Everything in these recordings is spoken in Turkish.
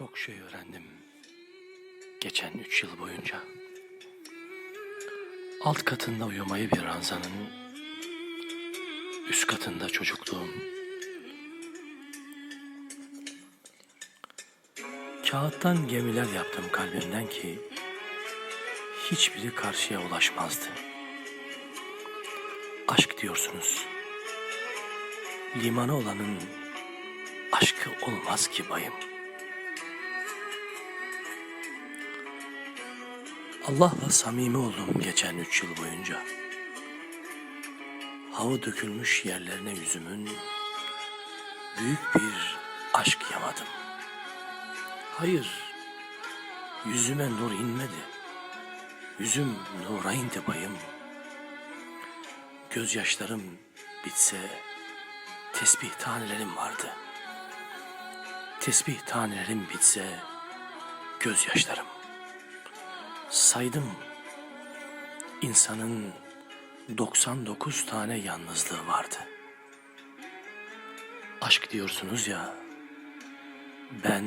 Çok şey öğrendim. Geçen üç yıl boyunca. Alt katında uyumayı bir ranzanın, üst katında çocukluğum. Kağıttan gemiler yaptım kalbimden ki hiçbiri karşıya ulaşmazdı. Aşk diyorsunuz. Limanı olanın aşkı olmaz ki bayım. Allah'la samimi oldum geçen üç yıl boyunca. Hava dökülmüş yerlerine yüzümün büyük bir aşk yamadım. Hayır, yüzüme nur inmedi. Yüzüm nura indi bayım. Gözyaşlarım bitse tesbih tanelerim vardı. Tesbih tanelerim bitse gözyaşlarım. Saydım insanın 99 tane yalnızlığı vardı. Aşk diyorsunuz ya. Ben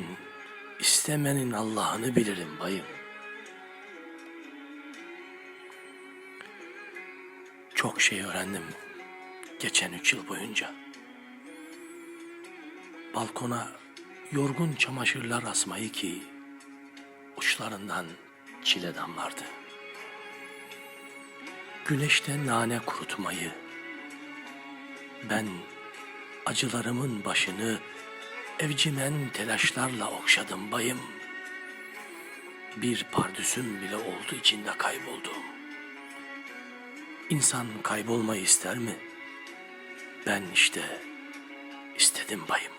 istemenin Allah'ını bilirim bayım. Çok şey öğrendim geçen üç yıl boyunca. Balkona yorgun çamaşırlar asmayı ki uçlarından çile damlardı. Güneşte nane kurutmayı, ben acılarımın başını evcimen telaşlarla okşadım bayım. Bir pardüsüm bile oldu içinde kayboldum. İnsan kaybolmayı ister mi? Ben işte istedim bayım.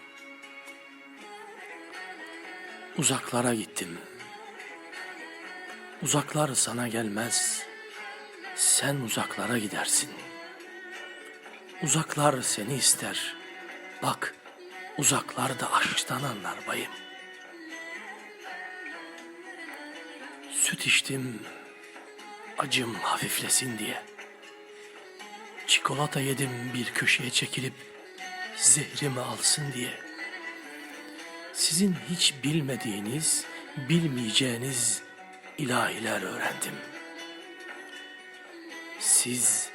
Uzaklara gittim. Uzaklar sana gelmez. Sen uzaklara gidersin. Uzaklar seni ister. Bak, uzaklar da aşktan anlar bayım. Süt içtim, acım hafiflesin diye. Çikolata yedim bir köşeye çekilip zehrimi alsın diye. Sizin hiç bilmediğiniz, bilmeyeceğiniz ilahiler öğrendim. Siz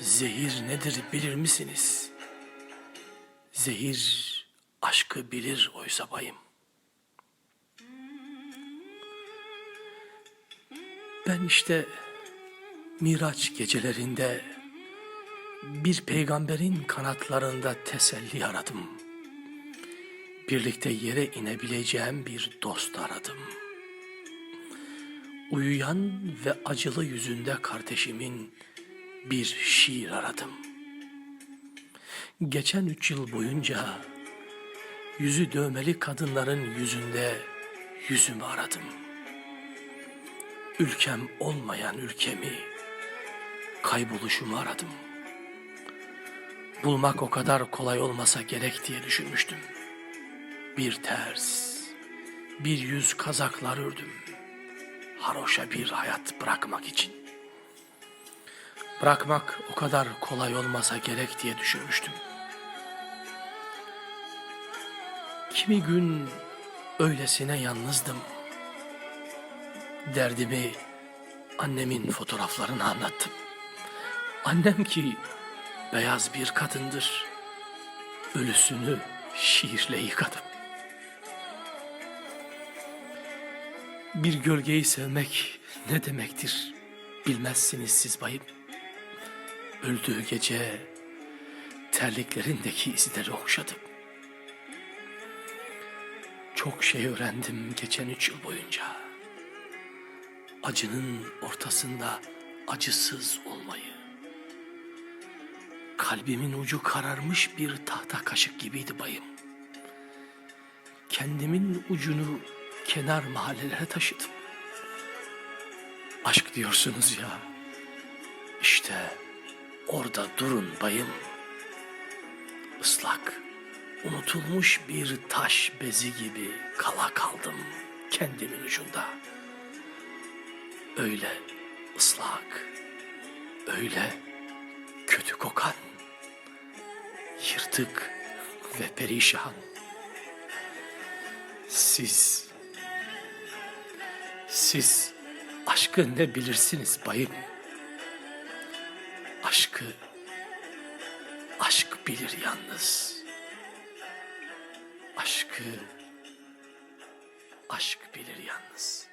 zehir nedir bilir misiniz? Zehir aşkı bilir oysa bayım. Ben işte Miraç gecelerinde bir peygamberin kanatlarında teselli aradım. Birlikte yere inebileceğim bir dost aradım. Uyuyan ve acılı yüzünde kardeşimin bir şiir aradım. Geçen üç yıl boyunca yüzü dövmeli kadınların yüzünde yüzümü aradım. Ülkem olmayan ülkemi, kayboluşumu aradım. Bulmak o kadar kolay olmasa gerek diye düşünmüştüm. Bir ters, bir yüz kazaklar ördüm. Haroşa bir hayat bırakmak için. Bırakmak o kadar kolay olmasa gerek diye düşünmüştüm. Kimi gün öylesine yalnızdım. Derdimi annemin fotoğraflarına anlattım. Annem ki beyaz bir kadındır. Ölüsünü şiirle yıkadım. Bir gölgeyi sevmek ne demektir bilmezsiniz siz bayım. Öldüğü gece terliklerindeki izleri okşadım. Çok şey öğrendim geçen üç yıl boyunca. Acının ortasında acısız olmayı. Kalbimin ucu kararmış bir tahta kaşık gibiydi bayım. Kendimin ucunu kenar mahallelere taşıdım. Aşk diyorsunuz ya. İşte orada durun bayım. Islak, unutulmuş bir taş bezi gibi kala kaldım kendimin ucunda. Öyle ıslak, öyle kötü kokan, yırtık ve perişan. Siz Siz aşkı ne bilirsiniz bayım? Aşkı, aşk bilir yalnız. Aşkı, aşk bilir yalnız.